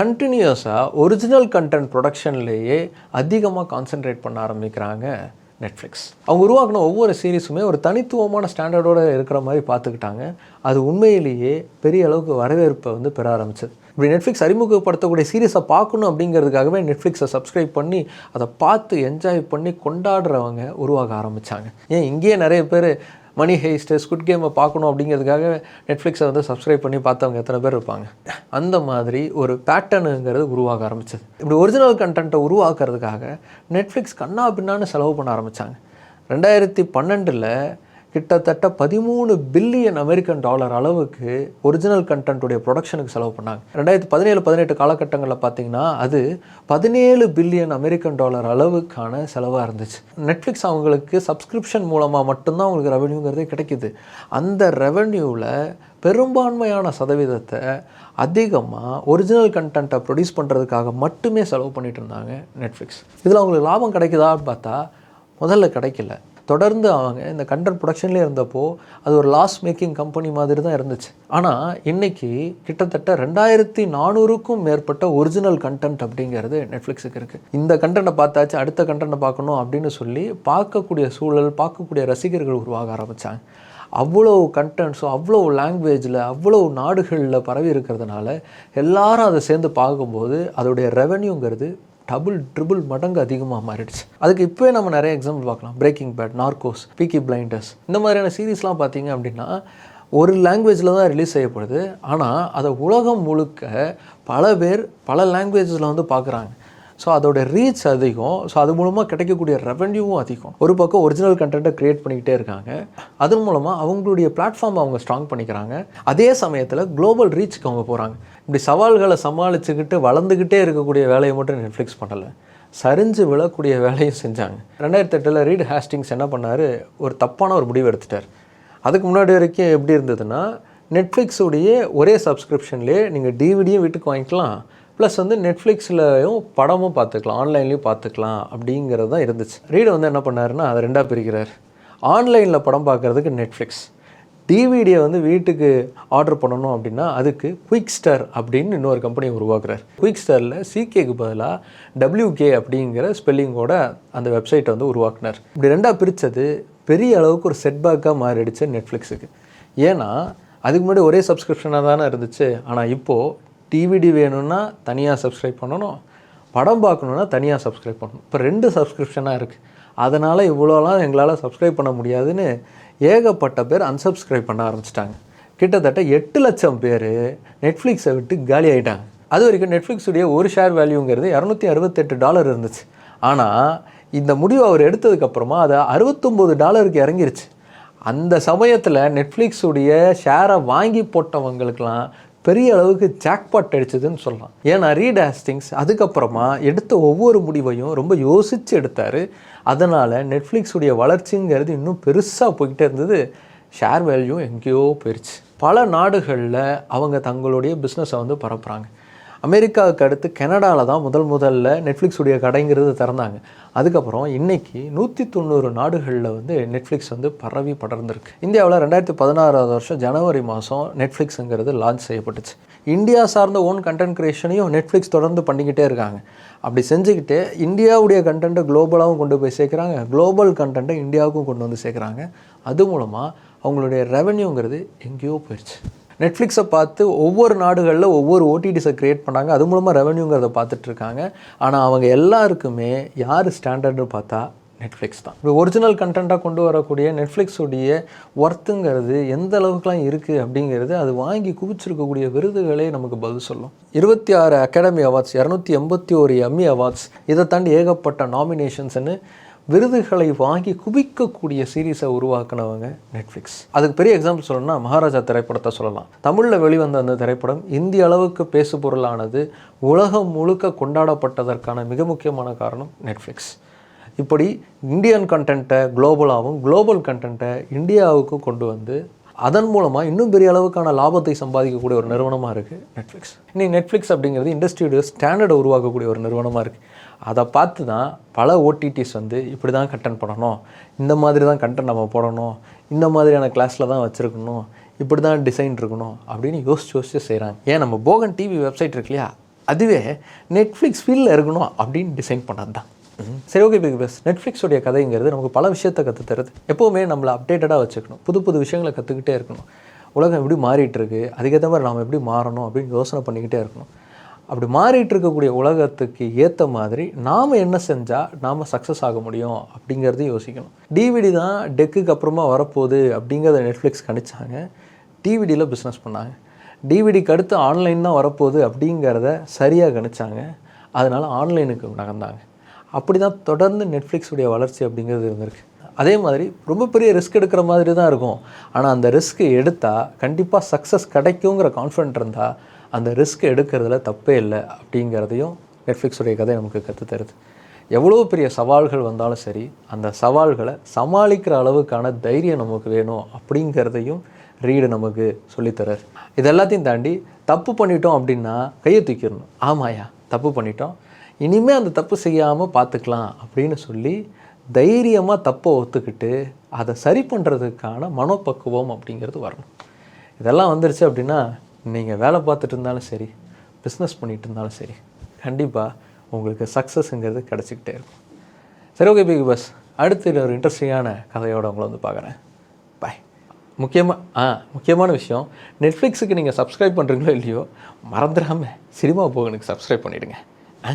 கண்டினியூஸாக ஒரிஜினல் கண்டென்ட் ப்ரொடக்ஷன்லேயே அதிகமாக கான்சென்ட்ரேட் பண்ண ஆரம்பிக்கிறாங்க. நெட்ஃப்ளிக்ஸ் அவங்க உருவாக்கின ஒவ்வொரு சீரீஸுமே ஒரு தனித்துவமான ஸ்டாண்டர்டோடு இருக்கிற மாதிரி பார்த்துக்கிட்டாங்க. அது உண்மையிலேயே பெரிய அளவுக்கு வரவேற்பை வந்து பெற ஆரம்பிச்சது. இப்படி நெட்ஃப்ளிக்ஸ் அறிமுகப்படுத்தக்கூடிய சீரீஸை பார்க்கணும் அப்படிங்கிறதுக்காகவே நெட்ஃப்ளிக்ஸை சப்ஸ்கிரைப் பண்ணி அதை பார்த்து என்ஜாய் பண்ணி கொண்டாடுறவங்க உருவாக ஆரம்பித்தாங்க ஏன் இங்கேயே நிறைய பேர் மணி ஹெய்ஸ்ட்டு ஸ்குட் கேமை பார்க்கணும் அப்படிங்கிறதுக்காக நெட்ஃப்ளிக்ஸை வந்து சப்ஸ்கிரைப் பண்ணி பார்த்தவங்க எத்தனை பேர் இருப்பாங்க? அந்த மாதிரி ஒரு பேட்டர்னுங்கிறது உருவாக ஆரம்பிச்சது. இப்படி ஒரிஜினல் கண்டென்ட்டை உருவாக்குறதுக்காக நெட்ஃப்ளிக்ஸ் கண்ணா பின்னான்னு செலவு பண்ண ஆரம்பித்தாங்க ரெண்டாயிரத்தி பன்னெண்டில் கிட்டத்தட்ட பதிமூணு பில்லியன் அமெரிக்கன் டாலர் அளவுக்கு ஒரிஜினல் கண்டென்ட்டுடைய ப்ரொடக்ஷனுக்கு செலவு பண்ணாங்க. ரெண்டாயிரத்தி பதினேழு பதினெட்டு காலகட்டங்களில் பார்த்தீங்கன்னா அது பதினேழு பில்லியன் அமெரிக்கன் டாலர் அளவுக்கான செலவாக இருந்துச்சு. நெட்ஃப்ளிக்ஸ் அவங்களுக்கு சப்ஸ்கிரிப்ஷன் மூலமாக மட்டும்தான் அவங்களுக்கு ரெவன்யூங்கிறதே கிடைக்கிது. அந்த ரெவன்யூவில் பெரும்பான்மையான சதவீதத்தை அதிகமாக ஒரிஜினல் கண்டென்ட்டை ப்ரொடியூஸ் பண்ணுறதுக்காக மட்டுமே செலவு பண்ணிட்டு இருந்தாங்க நெட்ஃப்ளிக்ஸ் இதில் அவங்களுக்கு லாபம் கிடைக்குதான்னு பார்த்தா முதல்ல கிடைக்கல. தொடர்ந்து அவங்க இந்த கண்டென்ட் ப்ரொடக்ஷன்லேயே இருந்தப்போ அது ஒரு லாஸ் மேக்கிங் கம்பெனி மாதிரி தான் இருந்துச்சு. ஆனால் இன்றைக்கி கிட்டத்தட்ட ரெண்டாயிரத்தி நானூறுக்கும் மேற்பட்ட ஒரிஜினல் கண்டென்ட் அப்படிங்கிறது நெட்ஃப்ளிக்ஸுக்கு இருக்குது இந்த கண்டென்ட்டை பார்த்தாச்சு அடுத்த கண்டென்ட்டை பார்க்கணும் அப்படின்னு சொல்லி பார்க்கக்கூடிய சூழல் பார்க்கக்கூடிய ரசிகர்கள் உருவாக ஆரம்பித்தாங்க அவ்வளோ கண்டென்ட்ஸும் அவ்வளோ லாங்குவேஜில் அவ்வளோ நாடுகளில் பரவி இருக்கிறதுனால எல்லாரும் அதை சேர்ந்து பார்க்கும்போது அதோடைய ரெவென்யூங்கிறது டபுள் ட்ரிபிள் மடங்கு அதிகமாக மாறிடுச்சு. அதுக்கு இப்போவே நம்ம நிறைய எக்ஸாம்பிள் பார்க்கலாம். Breaking Bad Narcos Peaky Blinders இந்த மாதிரியான சீரீஸ்லாம் பார்த்தீங்க அப்படின்னா ஒரு லாங்குவேஜில் தான் ரிலீஸ் செய்யப்படுது. ஆனால் அதை உலகம் முழுக்க பல பேர் பல லாங்குவேஜஸில் வந்து பார்க்குறாங்க. ஸோ அதோட ரீச் அதிகம். ஸோ அது மூலமாக கிடைக்கக்கூடிய ரெவென்யூவும் அதிகம். ஒரு பக்கம் ஒரிஜினல் கண்டென்ட்டை க்ரியேட் பண்ணிக்கிட்டே இருக்காங்க. அது மூலமாக அவங்களுடைய பிளாட்ஃபார்ம் அவங்க ஸ்ட்ராங் பண்ணிக்கிறாங்க. அதே சமயத்தில் குளோபல் ரீச்சுக்கு அவங்க போகிறாங்க இப்படி சவால்களை சமாளிச்சுக்கிட்டு வளர்ந்துக்கிட்டே இருக்கக்கூடிய வேலையை மட்டும் நெட்ஃப்ளிக்ஸ் பண்ணலை. சரிஞ்சு விழக்கூடிய வேலையும் செஞ்சாங்க. ரெண்டாயிரத்தி எட்டில் ரீட் ஹேஸ்டிங்ஸ் என்ன பண்ணார்? ஒரு தப்பான ஒரு முடிவு எடுத்துட்டார். அதுக்கு முன்னாடி வரைக்கும் எப்படி இருந்ததுன்னா நெட்ஃப்ளிக்ஸுடைய ஒரே சப்ஸ்கிரிப்ஷன்லேயே நீங்கள் டிவிடியும் வீட்டுக்கு வாங்கிக்கலாம். ப்ளஸ் வந்து நெட்ஃப்ளிக்ஸ்லையும் படமும் பார்த்துக்கலாம் ஆன்லைன்லேயும் பார்த்துக்கலாம் அப்படிங்கிறது தான் இருந்துச்சு. ரீடு வந்து என்ன பண்ணாருன்னா அதை ரெண்டாக பிரிக்கிறார். ஆன்லைனில் படம் பார்க்குறதுக்கு நெட்ஃப்ளிக்ஸ் டிவிடியை வந்து வீட்டுக்கு ஆர்டர் பண்ணணும் அப்படின்னா அதுக்கு குயிக் ஸ்டார் அப்படின்னு இன்னொரு கம்பெனியை உருவாக்குறார். குயிக் ஸ்டாரில் சிகேக்கு பதிலாக டபிள்யூகே அப்படிங்கிற ஸ்பெல்லிங்கோட அந்த வெப்சைட்டை வந்து உருவாக்குனார். இப்படி ரெண்டாக பிரித்தது பெரிய அளவுக்கு ஒரு செட்பேக்காக மாறிடுச்சு நெட்ஃப்ளிக்ஸுக்கு ஏன்னா அதுக்கு முன்னாடி ஒரே சப்ஸ்கிரிப்ஷனாக தானே இருந்துச்சு. ஆனால் இப்போது டிவிடி வேணும்னா தனியாக சப்ஸ்கிரைப் பண்ணணும். படம் பார்க்கணுன்னா தனியாக சப்ஸ்கிரைப் பண்ணணும். இப்போ ரெண்டு சப்ஸ்கிரிப்ஷனாக இருக்குது அதனால் இவ்வளோலாம் எங்களால் சப்ஸ்கிரைப் பண்ண முடியாதுன்னு ஏகப்பட்ட பேர் அன்சப்ஸ்கிரைப் பண்ண ஆரம்பிச்சிட்டாங்க. கிட்டத்தட்ட எட்டு லட்சம் பேர் நெட்ஃப்ளிக்ஸை விட்டு காலி ஆகிட்டாங்க அது வரைக்கும் நெட்ஃப்ளிக்ஸுடைய ஒரு ஷேர் வேல்யூங்கிறது இரநூத்தி அறுபத்தெட்டு டாலர் இருந்துச்சு. ஆனால் இந்த முடிவு அவர் எடுத்ததுக்கப்புறமா அது அறுபத்தொம்போது டாலருக்கு இறங்கிருச்சு. அந்த சமயத்தில் நெட்ஃப்ளிக்ஸுடைய ஷேரை வாங்கி போட்டவங்களுக்கெல்லாம் பெரிய அளவுக்கு ஜாக்பாட் அடிச்சதுன்னு சொல்லலாம். ஏன்னா ரீடாஸ்டிங்ஸ் அதுக்கப்புறமா எடுத்த ஒவ்வொரு முடிவையும் ரொம்ப யோசித்து எடுத்தார். அதனால் நெட்ஃப்ளிக்ஸுடைய வளர்ச்சிங்கிறது இன்னும் பெருசாக போய்கிட்டே இருந்தது. ஷேர் வேல்யூ எங்கேயோ போயிடுச்சு பல நாடுகளில் அவங்க தங்களுடைய பிஸ்னஸை வந்து பரப்புகிறாங்க அமெரிக்காவுக்கு அடுத்து கனடாவில் தான் முதல் முதல்ல நெட்ஃப்ளிக்ஸுடைய கடைங்கிறது திறந்தாங்க. அதுக்கப்புறம் இன்னைக்கு நூற்றி தொண்ணூறு நாடுகளில் வந்து நெட்ஃப்ளிக்ஸ் வந்து பரவி படர்ந்திருக்கு. இந்தியாவில் ரெண்டாயிரத்தி பதினாறாவது வருஷம் ஜனவரி மாதம் நெட்ஃப்ளிக்ஸுங்கிறது லான்ச் செய்யப்பட்டுச்சு. இந்தியா சார்ந்த ஓன் கண்டென்ட் கிரியேஷனையும் நெட்ஃப்ளிக்ஸ் தொடர்ந்து பண்ணிக்கிட்டே இருக்காங்க. அப்படி செஞ்சுக்கிட்டு இந்தியாவுடைய கண்டென்ட்டை குளோபலாகவும் கொண்டு போய் சேர்க்குறாங்க. குளோபல் கண்டென்ட்டை இந்தியாவுக்கும் கொண்டு வந்து சேர்க்குறாங்க. அது மூலமாக அவங்களுடைய ரெவென்யூங்கிறது எங்கேயோ போயிடுச்சு நெட்ஃப்ளிக்ஸை பார்த்து ஒவ்வொரு நாடுகளில் ஒவ்வொரு ஓடிடிஸை க்ரியேட் பண்ணாங்க. அது மூலமாக ரெவன்யூங்கிறத பார்த்துட்ருக்காங்க ஆனால் அவங்க எல்லாருக்குமே யார் ஸ்டாண்டர்ட்னு பார்த்தா நெட்ஃப்ளிக்ஸ் தான். இப்போ ஒரிஜினல் கண்டென்ட்டாக கொண்டு வரக்கூடிய நெட்ஃப்ளிக்ஸுடைய ஒர்த்துங்கிறது எந்த அளவுக்குலாம் இருக்குது அப்படிங்கிறது அது வாங்கி குவிச்சிருக்கக்கூடிய விருதுகளே நமக்கு பதில் சொல்லும். இருபத்தி ஆறு அகாடமி அவார்ட்ஸ் இரநூத்தி எண்பத்தி ஒரு எம்மி அவார்ட்ஸ் இதை தாண்டி ஏகப்பட்ட நாமினேஷன்ஸ்னு விருதுகளை வாங்கி குவிக்கக்கூடிய சீரீஸை உருவாக்குனவங்க நெட்ஃப்ளிக்ஸ் அதுக்கு பெரிய எக்ஸாம்பிள் சொல்லணும்னா மகாராஜா திரைப்படத்தை சொல்லலாம். தமிழில் வெளிவந்த அந்த திரைப்படம் இந்திய அளவுக்கு பேசு பொருளானது உலகம் முழுக்க கொண்டாடப்பட்டதற்கான மிக முக்கியமான காரணம் நெட்ஃப்ளிக்ஸ் இப்படி இந்தியன் கண்டென்ட்டை குளோபலாகவும் குளோபல் கண்டென்ட்டை இந்தியாவுக்கு கொண்டு வந்து அதன் மூலமாக இன்னும் பெரிய அளவுக்கான லாபத்தை சம்பாதிக்கக்கூடிய ஒரு நிறுவனமாக இருக்குது நெட்ஃப்ளிக்ஸ் இன்னைக்கு நெட்ஃப்ளிக்ஸ் அப்படிங்கிறது இண்டஸ்ட்ரியோட ஸ்டாண்டர்டை உருவாக்கக்கூடிய ஒரு நிறுவனமாக இருக்குது அதை பார்த்து தான் பல ஓடிடிஸ் வந்து இப்படி தான் கண்டென்ட் பண்ணணும். இந்த மாதிரி தான் கண்டென்ட் நம்ம போடணும். இந்த மாதிரியான கிளாஸில் தான் வச்சுருக்கணும். இப்படி தான் டிசைன் இருக்கணும் அப்படின்னு யோசிச்சு யோசிச்சு செய்கிறாங்க ஏன் நம்ம போகன் டிவி வெப்சைட் இருக்கு இல்லையா? அதுவே நெட்ஃப்ளிக்ஸ் ஃபீல்டில் இருக்கணும் அப்படின்னு டிசைன் பண்ணது தான். சரி ஓகே பிக் பஸ் நெட்ஃப்ளிக்ஸுடைய கதைங்கிறது நமக்கு பல விஷயத்தை கற்று தருது. எப்போவுமே நம்மளை அப்டேட்டடாக வச்சுக்கணும். புது புது விஷயங்களை கற்றுக்கிட்டே இருக்கணும். உலகம் எப்படி மாறிட்டு இருக்கு? அதுக்கேற்ற மாதிரி நாம் எப்படி மாறணும் அப்படின்னு யோசனை பண்ணிக்கிட்டே இருக்கணும். அப்படி மாறிட்டு இருக்கக்கூடிய உலகத்துக்கு ஏற்ற மாதிரி நாம் என்ன செஞ்சால் நாம் சக்ஸஸ் ஆக முடியும் அப்படிங்கிறத யோசிக்கணும். டிவிடி தான் டெக்குக்கு அப்புறமா வரப்போகுது அப்படிங்கிறத நெட்ஃப்ளிக்ஸ் கணிச்சாங்க. டிவிடியில் பிஸ்னஸ் பண்ணாங்க. டிவிடிக்கு அடுத்து ஆன்லைன் தான் வரப்போகுது அப்படிங்கிறத சரியாக கணிச்சாங்க. அதனால் ஆன்லைனுக்கு நகர்ந்தாங்க. அப்படி தான் தொடர்ந்து நெட்ஃப்ளிக்ஸுடைய வளர்ச்சி அப்படிங்கிறது இருந்திருக்கு. அதே மாதிரி ரொம்ப பெரிய ரிஸ்க் எடுக்கிற மாதிரி தான் இருக்கும். ஆனால் அந்த ரிஸ்க் எடுத்தால் கண்டிப்பாக சக்ஸஸ் கிடைக்குங்கிற கான்ஃபிடென்ட் இருந்தால் அந்த ரிஸ்க் எடுக்கிறதுல தப்பே இல்லை அப்படிங்கிறதையும் நெட்ஃப்ளிக்ஸுடைய கதை நமக்கு கற்றுத் தருது எவ்வளோ பெரிய சவால்கள் வந்தாலும் சரி அந்த சவால்களை சமாளிக்கிற அளவுக்கான தைரியம் நமக்கு வேணும் அப்படிங்கிறதையும் ரீடு நமக்கு சொல்லித்தரார். இது எல்லாத்தையும் தாண்டி தப்பு பண்ணிட்டோம் அப்படின்னா கையை தூக்கிடணும். ஆமாயா தப்பு பண்ணிட்டோம். இனிமேல் அந்த தப்பு செய்யாமல் பார்த்துக்கலாம் அப்படின்னு சொல்லி தைரியமாக தப்பை ஒத்துக்கிட்டு அதை சரி பண்ணுறதுக்கான மனோபக்குவம் அப்படிங்கிறது வரணும். இதெல்லாம் வந்துருச்சு அப்படின்னா நீங்கள் வேலை பார்த்துட்டு இருந்தாலும் சரி பிஸ்னஸ் பண்ணிகிட்டு இருந்தாலும் சரி கண்டிப்பாக உங்களுக்கு சக்ஸஸ்ங்கிறது கிடச்சிக்கிட்டே இருக்கும். சரி ஓகே பிக் பஸ் அடுத்து ஒரு இன்ட்ரெஸ்டிங்கான கதையோடு உங்களை வந்து பார்க்குறேன். பாய் முக்கியமாக ஆ முக்கியமான விஷயம் நெட்ஃப்ளிக்ஸுக்கு நீங்கள் சப்ஸ்கிரைப் பண்ணுறீங்களோ இல்லையோ மறந்துடாமல் சினிமா போகனுக்கு சப்ஸ்கிரைப் பண்ணிவிடுங்க ஆ?